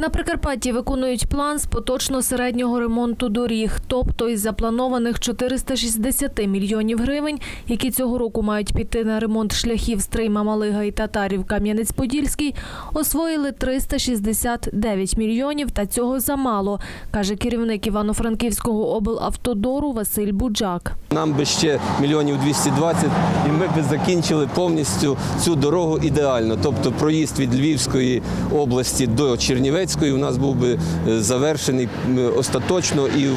На Прикарпатті виконують план з поточно-середнього ремонту доріг, тобто із запланованих 460 мільйонів гривень, які цього року мають піти на ремонт шляхів Стрийма, Малига і Татарів Кам'янець-Подільський, освоїли 369 мільйонів, та цього замало, каже керівник Івано-Франківського облавтодору Василь Буджак. Нам би ще мільйонів 220, і ми б закінчили повністю цю дорогу ідеально. Тобто проїзд від Львівської області до Чернівецької у нас був би е, завершений остаточно і в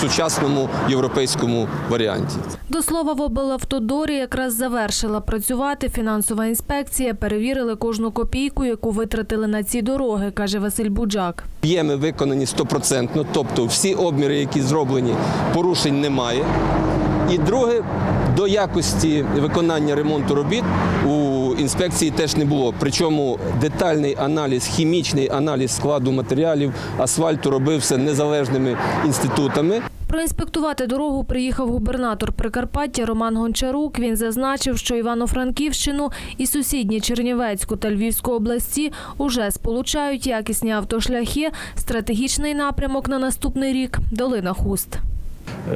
сучасному європейському варіанті. До слова, в облавтодорі якраз завершила працювати фінансова інспекція. Перевірили кожну копійку, яку витратили на ці дороги, каже Василь Буджак. Об'єми виконані стопроцентно, тобто всі обміри, які зроблені, порушень немає. І друге, до якості виконання ремонту робіт у інспекції теж не було. Причому детальний аналіз, хімічний аналіз складу матеріалів асфальту робився незалежними інститутами. Проінспектувати дорогу приїхав губернатор Прикарпаття Роман Гончарук. Він зазначив, що Івано-Франківщину і сусідні Чернівецьку та Львівську області уже сполучають якісні автошляхи. Стратегічний напрямок на наступний рік долина Хуст.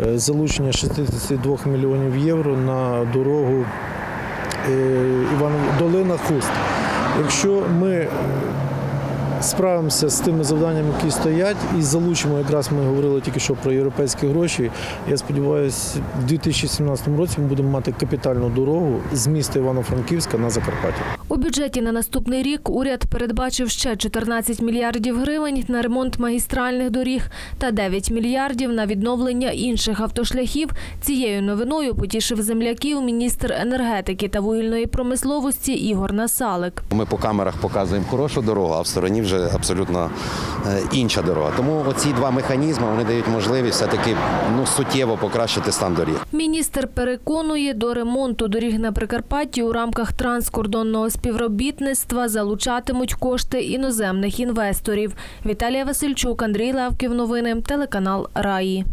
Е, залучення 62 мільйонів євро на дорогу Долина Хуст. Якщо ми е, справимося з тими завданнями, які стоять, і залучимо, якраз ми говорили тільки що про європейські гроші. Я сподіваюся, в 2017 році ми будемо мати капітальну дорогу з міста Івано-Франківська на Закарпаття. У бюджеті на наступний рік уряд передбачив ще 14 мільярдів гривень на ремонт магістральних доріг та 9 мільярдів на відновлення інших автошляхів. Цією новиною потішив земляків міністр енергетики та вугільної промисловості Ігор Насалик. Ми по камерах показуємо хорошу дорогу, а в стороні вже абсолютно е, інша дорога. Тому оці два механізми вони дають можливість все-таки ну, суттєво покращити стан доріг. Міністр переконує, до ремонту доріг на Прикарпатті у рамках транскордонного співробітництва залучатимуть кошти іноземних інвесторів. Віталія Васильчук, Андрій Левків. Новини, телеканал Раї.